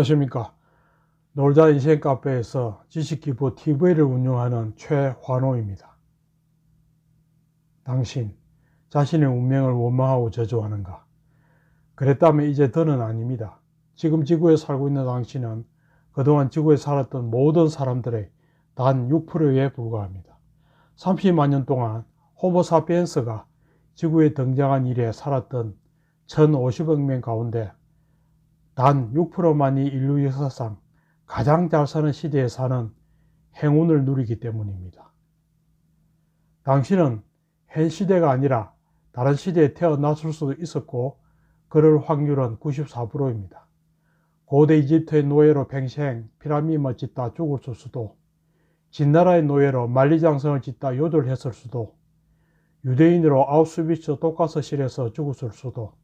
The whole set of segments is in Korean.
안녕하십니까. 놀자 인생 카페에서 지식기부 TV를 운영하는 최환호입니다. 당신, 자신의 운명을 원망하고 저주하는가? 그랬다면 이제 더는 아닙니다. 지금 지구에 살고 있는 당신은 그동안 지구에 살았던 모든 사람들의 단 6%에 불과합니다. 30만 년 동안 호모사피엔스가 지구에 등장한 이래 살았던 1050억 명 가운데 단 6%만이 인류 역사상 가장 잘 사는 시대에 사는 행운을 누리기 때문입니다. 당신은 현 시대가 아니라 다른 시대에 태어났을 수도 있었고 그럴 확률은 94%입니다. 고대 이집트의 노예로 평생 피라미드만 짓다 죽었을 수도 진나라의 노예로 만리장성을 짓다 요절했을 수도 유대인으로 아우스비츠 독가스실에서 죽었을 수도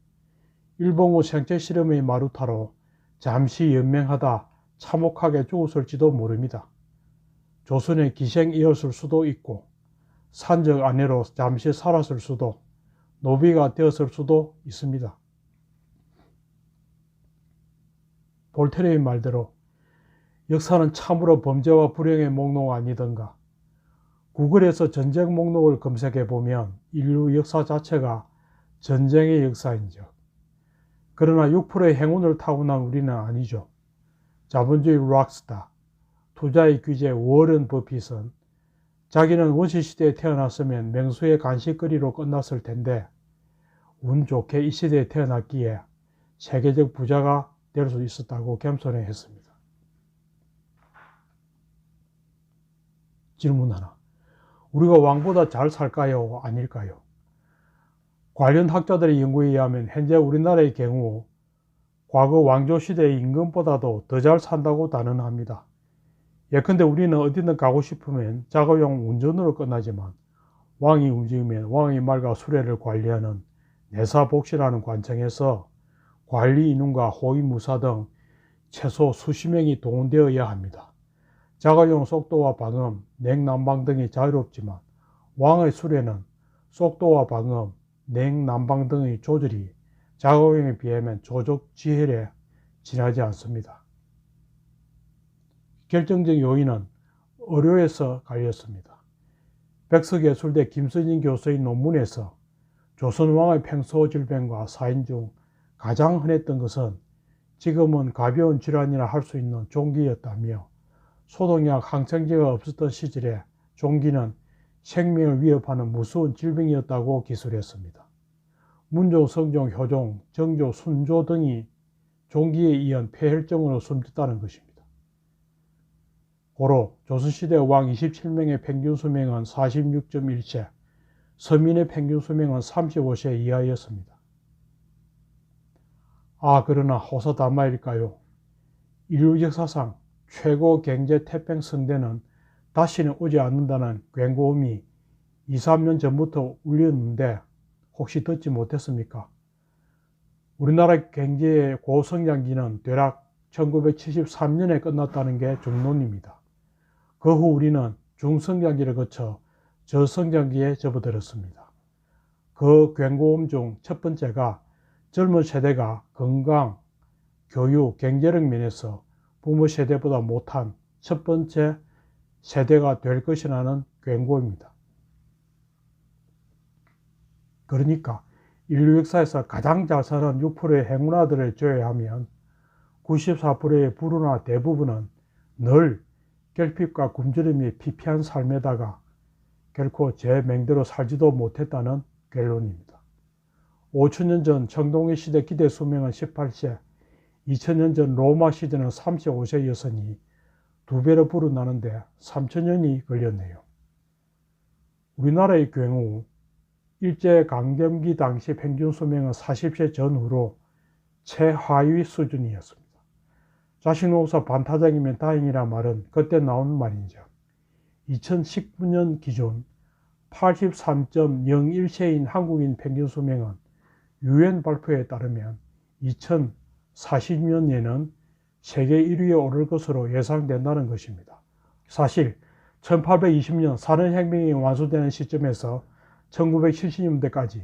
일본군 생체 실험의 마루타로 잠시 연명하다 참혹하게 죽었을지도 모릅니다. 조선의 기생이었을 수도 있고 산적 아내로 잠시 살았을 수도 노비가 되었을 수도 있습니다. 볼테르의 말대로 역사는 참으로 범죄와 불행의 목록 아니던가 구글에서 전쟁 목록을 검색해 보면 인류 역사 자체가 전쟁의 역사인즉 그러나 6%의 행운을 타고난 우리는 아니죠. 자본주의 락스타, 투자의 규제 워런 버핏은 자기는 원시 시대에 태어났으면 맹수의 간식거리로 끝났을 텐데 운 좋게 이 시대에 태어났기에 세계적 부자가 될 수 있었다고 겸손해 했습니다. 질문 하나. 우리가 왕보다 잘 살까요? 아닐까요? 관련 학자들의 연구에 의하면 현재 우리나라의 경우 과거 왕조 시대의 임금보다도 더 잘 산다고 단언합니다. 예컨대 우리는 어디든 가고 싶으면 자가용 운전으로 끝나지만 왕이 움직이면 왕의 말과 수레를 관리하는 내사복시라는 관청에서 관리 인원과 호위무사 등 최소 수십 명이 동원되어야 합니다. 자가용 속도와 방음, 냉난방 등이 자유롭지만 왕의 수레는 속도와 방음, 냉난방 등의 조절이 작업용에 비하면 조적 지혈에 지나지 않습니다. 결정적 요인은 의료에서 갈렸습니다. 백석예술대 김선진 교수의 논문에서 조선왕의 평소 질병과 사인 중 가장 흔했던 것은 지금은 가벼운 질환이라 할 수 있는 종기였다며 소독약 항생제가 없었던 시절에 종기는 생명을 위협하는 무서운 질병이었다고 기술했습니다. 문종, 성종, 효종, 정조, 순조 등이 종기에 의한 폐혈증으로 숨졌다는 것입니다. 고로 조선시대 왕 27명의 평균 수명은 46.1세, 서민의 평균 수명은 35세 이하였습니다. 아, 그러나 호사다마일까요? 인류 역사상 최고 경제 태평 성대는 다시는 오지 않는다는 굉고음이 2, 3년 전부터 울렸는데 혹시 듣지 못했습니까? 우리나라 경제의 고성장기는 대략 1973년에 끝났다는 게 중론입니다. 그 후 우리는 중성장기를 거쳐 저성장기에 접어들었습니다. 그 굉고음 중 첫 번째가 젊은 세대가 건강, 교육, 경제력 면에서 부모 세대보다 못한 첫 번째 세대가 될 것이라는 굉고입니다. 그러니까 인류 역사에서 가장 잘 사는 6%의 행운아들을 제외하면 94%의 불운아 대부분은 늘 결핍과 굶주림이 피폐한 삶에다가 결코 제 맹대로 살지도 못했다는 결론입니다. 5천년 전 청동기 시대 기대 수명은 18세, 2000년 전 로마 시대는 35세였으니 두 배로 불어나는데 3천년이 걸렸네요. 우리나라의 경우 일제강점기 당시 평균 수명은 40세 전후로 최하위 수준이었습니다. 자식 노사 반타작이면 다행이라 말은 그때 나온 말이죠. 2019년 기준 83.01세인 한국인 평균 수명은 유엔 발표에 따르면 2040년에는 세계 1위에 오를 것으로 예상된다는 것입니다. 사실 1820년 산업혁명이 완수되는 시점에서 1970년대까지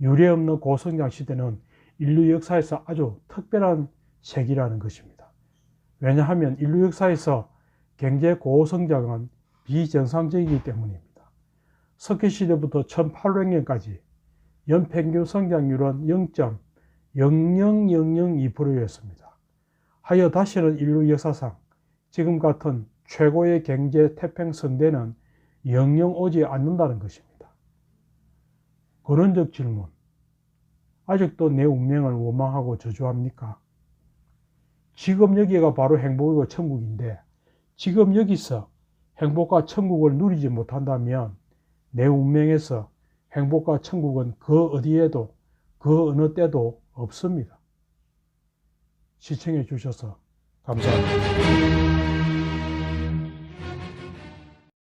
유례없는 고성장 시대는 인류 역사에서 아주 특별한 세기라는 것입니다. 왜냐하면 인류 역사에서 경제 고성장은 비정상적이기 때문입니다. 석기 시대부터 1800년까지 연평균 성장률은 0.00002%였습니다. 하여 다시는 인류 역사상 지금 같은 최고의 경제 태평성대는 영영 오지 않는다는 것입니다. 근원적 질문. 아직도 내 운명을 원망하고 저주합니까? 지금 여기가 바로 행복이고 천국인데 지금 여기서 행복과 천국을 누리지 못한다면 내 운명에서 행복과 천국은 그 어디에도 그 어느 때도 없습니다. 시청해 주셔서 감사합니다.